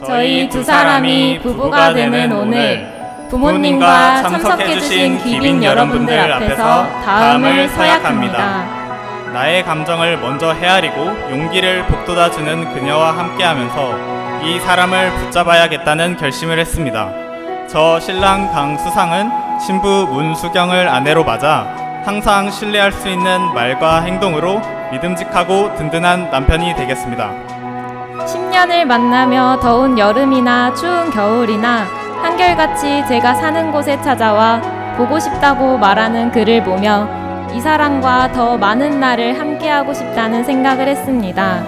저희 두 사람이 부부가 되는 오늘 부모님과 참석해주신 귀빈 여러분들 앞에서 다음을 서약합니다. 나의 감정을 먼저 헤아리고 용기를 북돋아주는 그녀와 함께하면서 이 사람을 붙잡아야겠다는 결심을 했습니다. 저 신랑 강수상은 신부 문수경을 아내로 맞아 항상 신뢰할 수 있는 말과 행동으로 믿음직하고 든든한 남편이 되겠습니다. 10년을 만나며 더운 여름이나 추운 겨울이나 한결같이 제가 사는 곳에 찾아와 보고 싶다고 말하는 그를 보며 이 사람과 더 많은 날을 함께하고 싶다는 생각을 했습니다.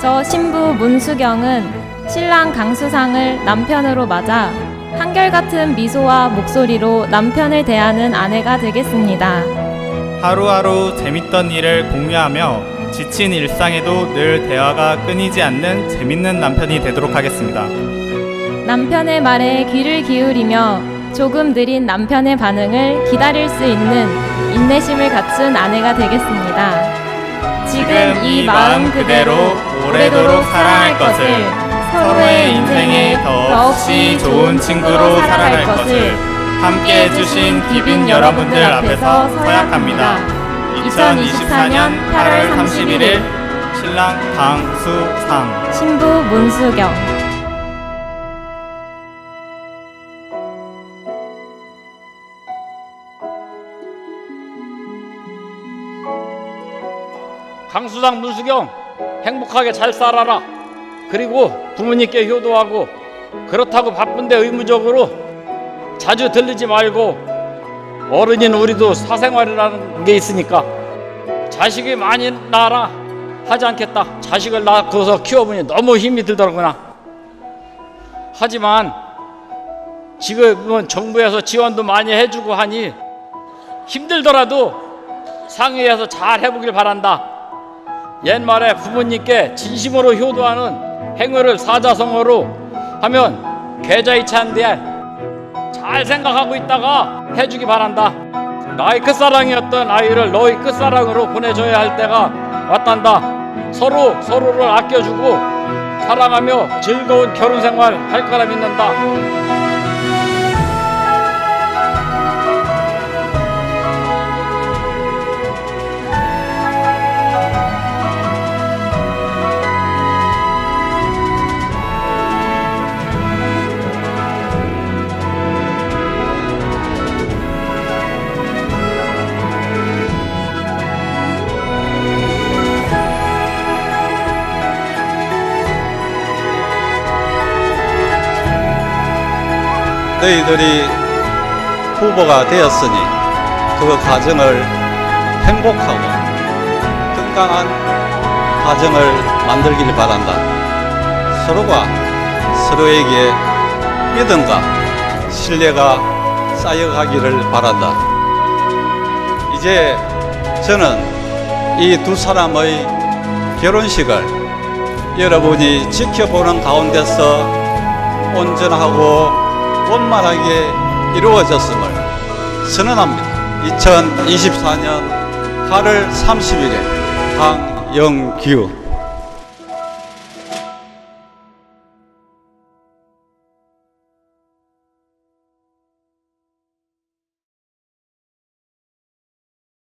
저 신부 문수경은 신랑 강수상을 남편으로 맞아 한결같은 미소와 목소리로 남편을 대하는 아내가 되겠습니다. 하루하루 재밌던 일을 공유하며 지친 일상에도 늘 대화가 끊이지 않는 재밌는 남편이 되도록 하겠습니다. 남편의 말에 귀를 기울이며 조금 느린 남편의 반응을 기다릴 수 있는 인내심을 갖춘 아내가 되겠습니다. 지금 이 마음 그대로 오래도록 사랑할 것을 서로의 인생에 더없이 좋은 친구로 살아갈 것을 함께 해주신 귀빈 여러분들 앞에서 서약합니다. 2024년 8월 31일 신랑 강수상 신부 문수경 강수장 문수경 행복하게 잘 살아라. 그리고 부모님께 효도하고 그렇다고 바쁜데 의무적으로 자주 들리지 말고 어른인 우리도 사생활이라는 게 있으니까 자식이 많이 낳아라 하지 않겠다. 자식을 낳고서 키워보니 너무 힘이 들더라구나. 하지만 지금은 정부에서 지원도 많이 해주고 하니 힘들더라도 상의해서 잘 해보길 바란다. 옛말에 부모님께 진심으로 효도하는 행위를 사자성어로 하면 계좌이체 한데 잘 생각하고 있다가 해주기 바란다. 나의 끝사랑이었던 아이를 너의 끝사랑으로 보내줘야 할 때가 왔단다. 서로 서로를 아껴주고 사랑하며 즐거운 결혼 생활 할 거라 믿는다. 너희들이 후보가 되었으니 그 과정을 행복하고 건강한 과정을 만들길 바란다. 서로가 서로에게 믿음과 신뢰가 쌓여가기를 바란다. 이제 저는 이 두 사람의 결혼식을 여러분이 지켜보는 가운데서 온전하고 원만하게 이루어졌음을 선언합니다. 2024년 8월 31일 강영규